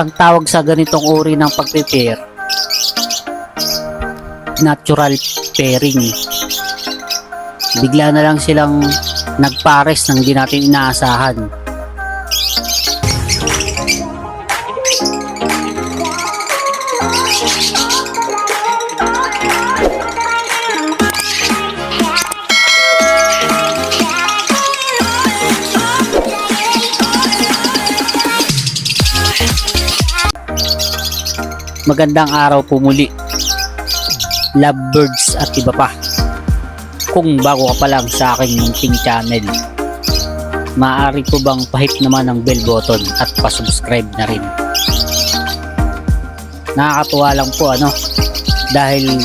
Ang tawag sa ganitong uri ng pagpe-pair, natural pairing. Bigla na lang silang nagpares nang di natin inaasahan. Magandang araw po muli. Lovebirds at iba pa. Kung bago ka pa lang sa aking munting channel, maaari po bang pahit naman ang bell button at pasubscribe na rin. Nakakatuwa lang po ano, dahil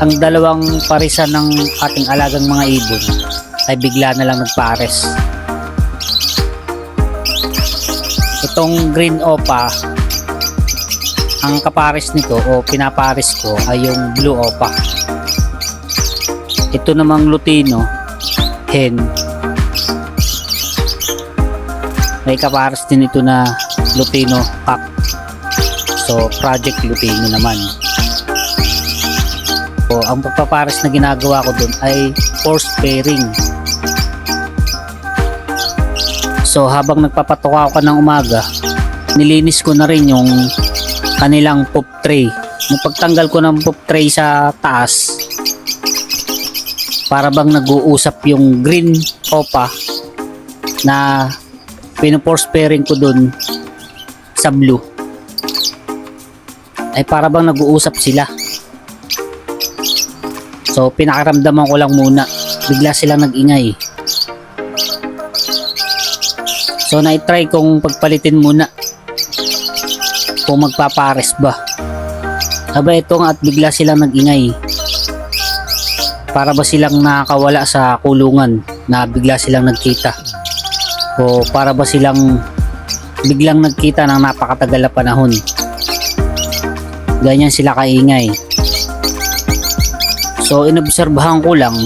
ang dalawang parisan ng ating alagang mga ibon ay bigla na lang nagpares. Itong green opa ang kapares nito o pinapares ko ay yung blue opa. Ito namang lutino, hen. May kapares din ito na lutino cock. So, project lutino naman. So, ang pagpapares na ginagawa ko dun ay force pairing. So, habang nagpapatuka ako ng umaga, nilinis ko na rin yung kanilang poop tray. Pagtanggal ko ng poop tray sa taas, para bang nag-uusap yung green opa na pinuforce pairing ko dun sa blue. Ay para bang nag-uusap sila. So pinakaramdaman ko lang muna. Bigla silang nag-ingay. So na-try kong pagpalitin muna kung magpapares ba. Aba ito nga at bigla silang nag-ingay. Para ba silang nakakawala sa kulungan na bigla silang nagkita. O para ba silang biglang nagkita ng napakatagal na panahon. Ganyan sila kaingay. So inobserbahan ko lang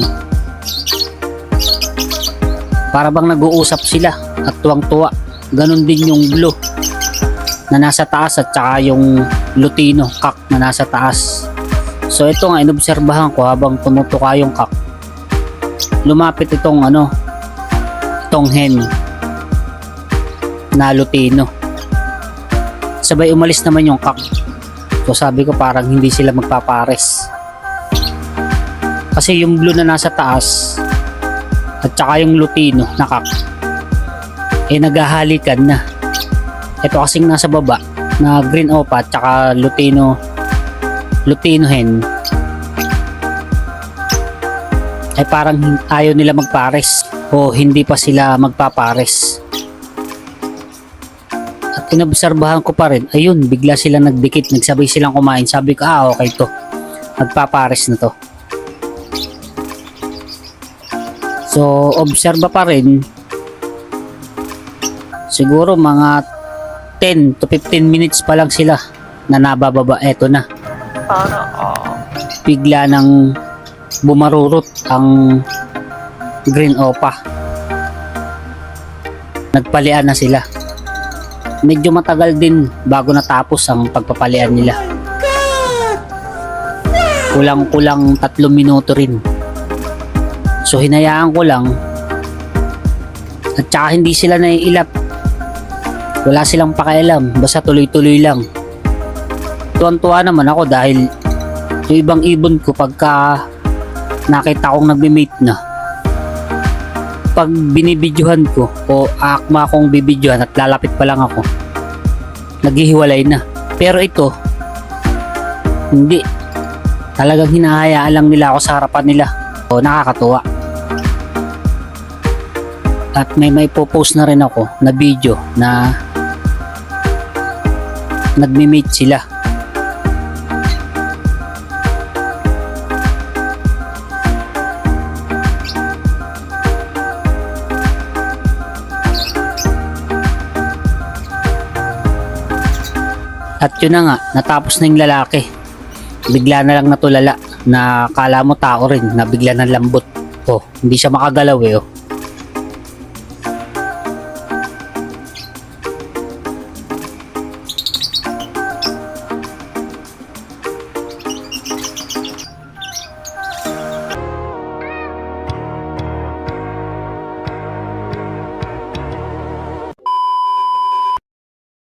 para bang nag-uusap sila at tuwang-tuwa. Ganon din yung blue na nasa taas at saka yung lutino kak na nasa taas. So ito nga inobserbahan ko habang tumutuka yung kak. Lumapit itong ano itong hen na lutino. Sabay umalis naman yung kak. So sabi ko parang hindi sila magpapares. Kasi yung blue na nasa taas at saka yung lutino na kak eh naghahalikan na. Ito kasing nasa baba na green opa at saka lutino lutino hen ay parang ayaw nila magpares o hindi pa sila magpapares. At inobserbahan ko pa rin, ayun, bigla silang nagdikit, nagsabay silang kumain. Sabi ko, ah, okay to. Magpapares na to. So, obserba pa rin. Siguro mga 10 to 15 minutes pa lang sila na nabababa. Eto na. Bigla nang bumarurot ang green opa. Nagpalian na sila. Medyo matagal din bago natapos ang pagpapalian nila. Kulang-kulang tatlong minuto rin. So hinayaan ko lang at saka hindi sila naiilap. Wala silang pakialam, basta tuloy-tuloy lang. Tuwan-tuwa naman ako dahil yung ibang ibon ko pagka nakita kong nagme-mate na. Pag binibidyohan ko o akma kong bibidyohan at lalapit pa lang ako naghihiwalay na. Pero ito hindi. Talagang hinahayaan lang nila ako sa harapan nila. O nakakatuwa. At may may post na rin ako na video na nagme-meet sila At yun na nga, natapos na yung lalaki. Bigla na lang natulala na kala mo tao rin na bigla ng lambot. Oh, hindi siya makagalaw eh. Oh.